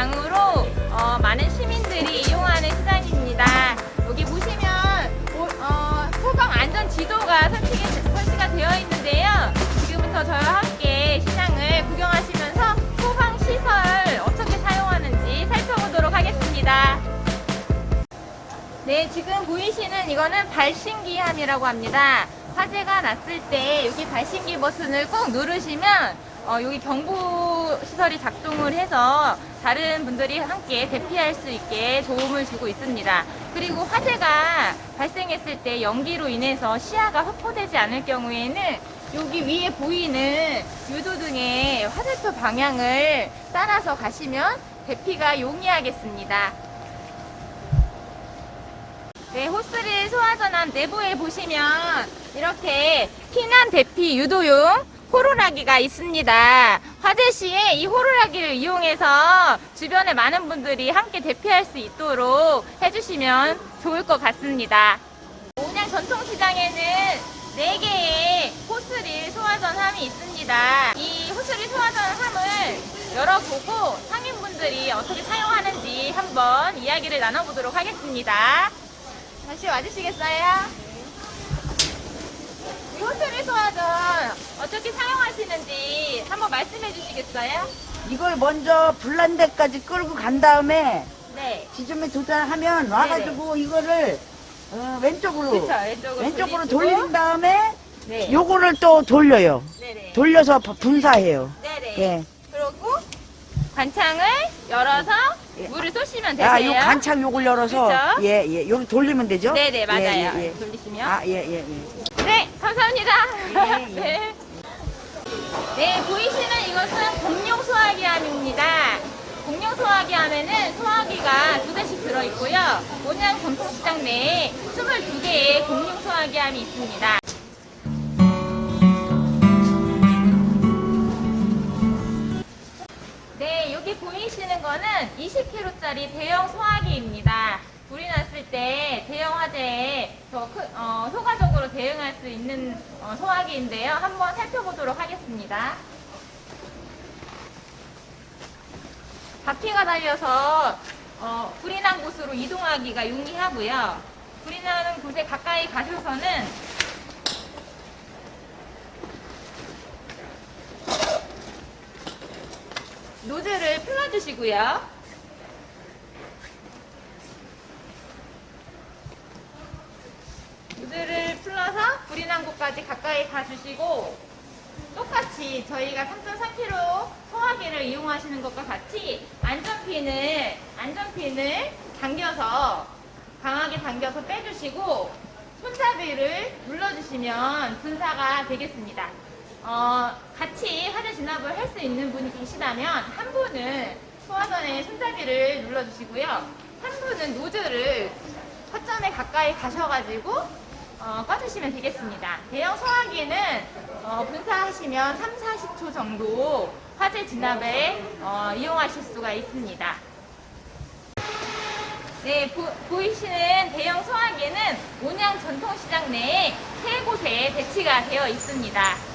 장으로 어, 많은 시민들이 이용하는 시장입니다. 여기 보시면 오- 어, 소방 안전 지도가 설치가, 설치가 되어 있는데요. 지금부터 저와 함께 시장을 구경하시면서 소방 시설 어떻게 사용하는지 살펴보도록 하겠습니다. 네, 지금 보이시는 이거는 발신기함이라고 합니다. 화재가 났을 때 여기 발신기 버튼을 꼭 누르시면 어, 여기 경보 시설이 작동을 해서 다른 분들이 함께 대피할 수 있게 도움을 주고 있습니다. 그리고 화재가 발생했을 때 연기로 인해서 시야가 확보되지 않을 경우에는 여기 위에 보이는 유도등의 화살표 방향을 따라서 가시면 대피가 용이하겠습니다. 네, 호스를 소화전환 내부에 보시면 이렇게 피난 대피 유도용 호루라기가 있습니다. 화재 시에 이 호루라기를 이용해서 주변에 많은 분들이 함께 대피할 수 있도록 해주시면 좋을 것 같습니다. 온양 전통시장에는 4개의 호스리 소화전함이 있습니다. 이 호스리 소화전함을 열어보고 상인분들이 어떻게 사용하는지 한번 이야기를 나눠보도록 하겠습니다. 다시 와주시겠어요? 이 호텔의 소화전 어떻게 사용하시는지 한번 말씀해 주시겠어요? 이걸 먼저 불난 데까지 끌고 간 다음에 네. 지점에 도달하면 와가지고 이거를 어, 왼쪽으로 그쵸, 왼쪽으로 왼쪽으로 돌리시고. 돌린 다음에 네. 요거를 또 돌려요. 네네. 돌려서 부- 분사해요. 네네. 예. 그리고 관창을 열어서 물을 쏘시면 되세요. 아, 요 관창 요걸 열어서 그쵸? 예, 예. 요걸 돌리면 되죠? 네네, 맞아요. 예, 예, 예. 돌리시면. 아, 예, 예, 예. 네, 감사합니다. 예, 예. 네. 네, 보이시는 이것은 공룡 소화기함입니다. 공룡 소화기함에는 소화기가 두 대씩 들어있고요. 온양 전통시장 내에 22개의 공룡 소화기함이 있습니다. 네, 여기 보이시는 거는 20kg짜리 대형 소화기입니다. 불이 났을 때 대형 화재에 더 크, 어, 효과적으로 대응할 수 있는 어, 소화기인데요. 한번 살펴보도록 하겠습니다. 바퀴가 달려서 어, 불이 난 곳으로 이동하기가 용이하고요. 불이 나는 곳에 가까이 가셔서는 노즐을 풀어주시고요. 노즐을 풀러서 불이 난 곳까지 가까이 가주시고 똑같이 저희가 3.3kg 소화기를 이용하시는 것과 같이 안전핀을 안전핀을 당겨서 강하게 당겨서 빼주시고 손잡이를 눌러주시면 분사가 되겠습니다. 어, 같이 화재 진압을 할 수 있는 분이 계시다면 한 분은 소화전에 손잡이를 눌러주시고요. 한 분은 노즐을 허점에 가까이 가셔가지고 어, 꺼주시면 되겠습니다. 대형 소화기는 어, 분사하시면 3, 40초 정도 화재 진압에 어, 이용하실 수가 있습니다. 네, 보, 이시는 대형 소화기는 온양 전통시장 내에 세 곳에 배치가 되어 있습니다.